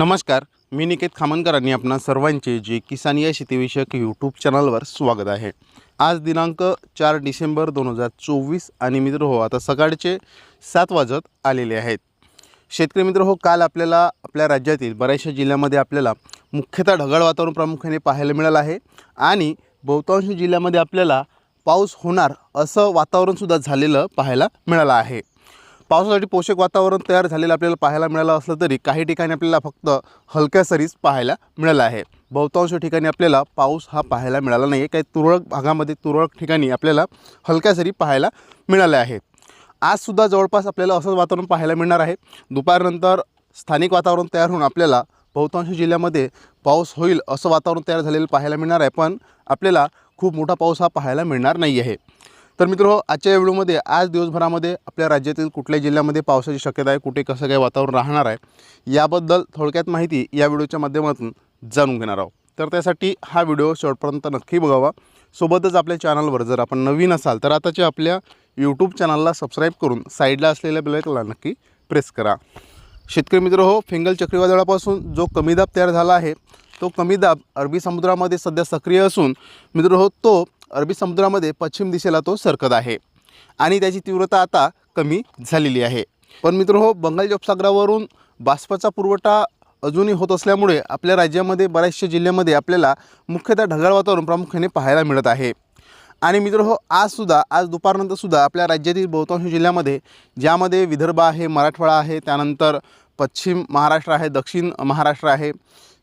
नमस्कार मी निकेत खामनकरांनी आपणा सर्वांचे जे किसान या शेतीविषयक यूट्यूब चॅनलवर स्वागत आहे. आज दिनांक चार डिसेंबर दोन हजार चोवीस आणि मित्र हो आता सकाळचे सात वाजत आलेले आहेत. शेतकरी मित्र हो काल आपल्याला आपल्या राज्यातील बऱ्याचशा जिल्ह्यामध्ये आपल्याला मुख्यतः ढगाळ वातावरण प्रामुख्याने पाहायला मिळालं आहे आणि बहुतांश जिल्ह्यामध्ये आपल्याला पाऊस होणार असं वातावरणसुद्धा झालेलं पाहायला मिळालं आहे. पावसासाठी पोषक वातावरण तयार झालेलं आपल्याला पाहायला मिळालं असलं तरी काही ठिकाणी आपल्याला फक्त हलक्या सरीच पाहायला मिळालं आहे. बहुतांश ठिकाणी आपल्याला पाऊस हा पाहायला मिळाला नाही आहे काही तुरळक भागामध्ये तुरळक ठिकाणी आपल्याला हलक्या सरी पाहायला मिळाल्या आहेत. आजसुद्धा जवळपास आपल्याला असंच वातावरण पाहायला मिळणार आहे. दुपारनंतर स्थानिक वातावरण तयार होऊन आपल्याला बहुतांश जिल्ह्यामध्ये पाऊस होईल असं वातावरण तयार झालेलं पाहायला मिळणार आहे. पण आपल्याला खूप मोठा पाऊस हा पाहायला मिळणार नाही आहे तर मित्र आजच्या व्हिडिओमध्ये आज दिवसभरामध्ये आपल्या राज्यातील कुठल्या जिल्ह्यामध्ये पावसाची शक्यता आहे कुठे कसं काय वातावरण राहणार आहे याबद्दल थोडक्यात माहिती या व्हिडिओच्या माध्यमातून जाणून घेणार आहोत. तर त्यासाठी हा व्हिडिओ शेवटपर्यंत नक्की बघावा. सोबतच आपल्या चॅनलवर जर आपण नवीन असाल तर आताच्या आपल्या यूट्यूब चॅनलला सबस्क्राईब करून साईडला असलेल्या बेलायकला नक्की प्रेस करा. शेतकरी मित्र हो फिंगल चक्रीवादळापासून जो कमी दाब तयार झाला आहे तो कमी दाब अरबी समुद्रामध्ये सध्या सक्रिय असून मित्र हो तो अरबी समुद्रामध्ये पश्चिम दिशेला तो सरकत आहे. आणि त्याची तीव्रता आता कमी झालेली आहे. पण मित्र हो बंगालच्या उपसागरावरून बाष्पाचा पुरवठा अजूनही होत असल्यामुळे आपल्या राज्यामध्ये बऱ्याचशा जिल्ह्यामध्ये आपल्याला मुख्यतः ढगाळ वातावरण प्रामुख्याने पाहायला मिळत आहे. आणि मित्र हो आजसुद्धा आज दुपारनंतरसुद्धा आपल्या राज्यातील बहुतांश जिल्ह्यामध्ये ज्यामध्ये विदर्भ आहे मराठवाडा आहे त्यानंतर पश्चिम महाराष्ट्र आहे दक्षिण महाराष्ट्र आहे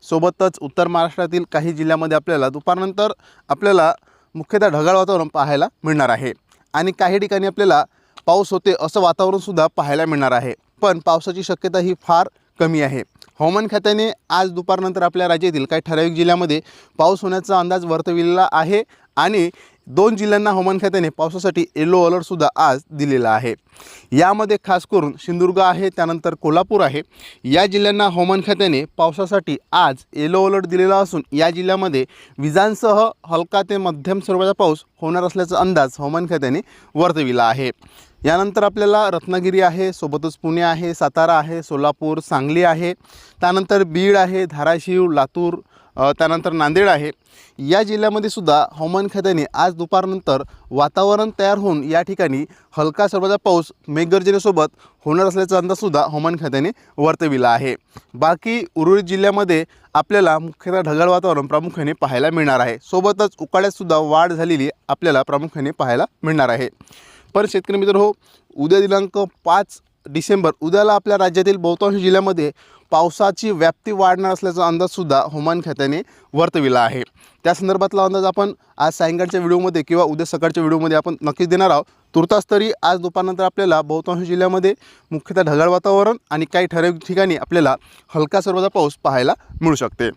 सोबतच उत्तर महाराष्ट्रातील काही जिल्ह्यामध्ये आपल्याला दुपारनंतर आपल्याला मुख्यतः ढगाळ वातावरण पाहायला मिळणार आहे. आणि काही ठिकाणी आपल्याला पाऊस होते असं वातावरणसुद्धा पाहायला मिळणार आहे. पण पावसाची शक्यता ही फार कमी आहे. हवामान खात्याने आज दुपारनंतर आपल्या राज्यातील काही ठराविक जिल्ह्यामध्ये पाऊस होण्याचा अंदाज वर्तविलेला आहे. आणि दोन जिल्ह्यांना हवामान खात्याने पावसासाठी येलो अलर्टसुद्धा आज दिलेला आहे. यामध्ये खास करून सिंधुदुर्ग आहे त्यानंतर कोल्हापूर आहे. या जिल्ह्यांना हवामान खात्याने पावसासाठी आज येलो अलर्ट दिलेला असून या जिल्ह्यामध्ये विजांसह हलका ते मध्यम स्वरूपाचा पाऊस होणार असल्याचा अंदाज हवामान खात्याने वर्तविला आहे. यानंतर आपल्याला रत्नागिरी आहे सोबतच पुणे आहे सातारा आहे सोलापूर सांगली आहे. त्यानंतर बीड आहे धाराशिव लातूर त्यानंतर नांदेड आहे. या जिल्ह्यामध्ये सुद्धा हवामान खात्याने आज दुपारनंतर वातावरण तयार होऊन या ठिकाणी हलका स्वरूपाचा पाऊस मेघगर्जनेसोबत होणार असल्याचा अंदाजसुद्धा हवामान खात्याने वर्तविला आहे. बाकी उर्वरित जिल्ह्यामध्ये आपल्याला मुख्यतः ढगाळ वातावरण प्रामुख्याने पाहायला मिळणार आहे. सोबतच उकाड्यातसुद्धा वाढ झालेली आपल्याला प्रामुख्याने पाहायला मिळणार आहे. पण शेतकरी मित्र हो उद्या दिनांक पाच डिसेंबर उद्याला आपल्या राज्यातील बहुतांश जिल्ह्यामध्ये पावसाची व्याप्ती वाढणार असल्याचा अंदाजसुद्धा हवामान खात्याने वर्तविला आहे. त्या संदर्भातला अंदाज आपण आज सायंकाळच्या व्हिडिओमध्ये किंवा उद्या सकाळच्या व्हिडिओमध्ये आपण नक्कीच देणार आहोत. तुर्तास तरी आज दुपारनंतर आपल्याला बहुतांश जिल्ह्यामध्ये मुख्यतः ढगाळ वातावरण आणि काही ठराविक ठिकाणी आपल्याला हलका सर्वाचा पाऊस पाहायला मिळू शकते.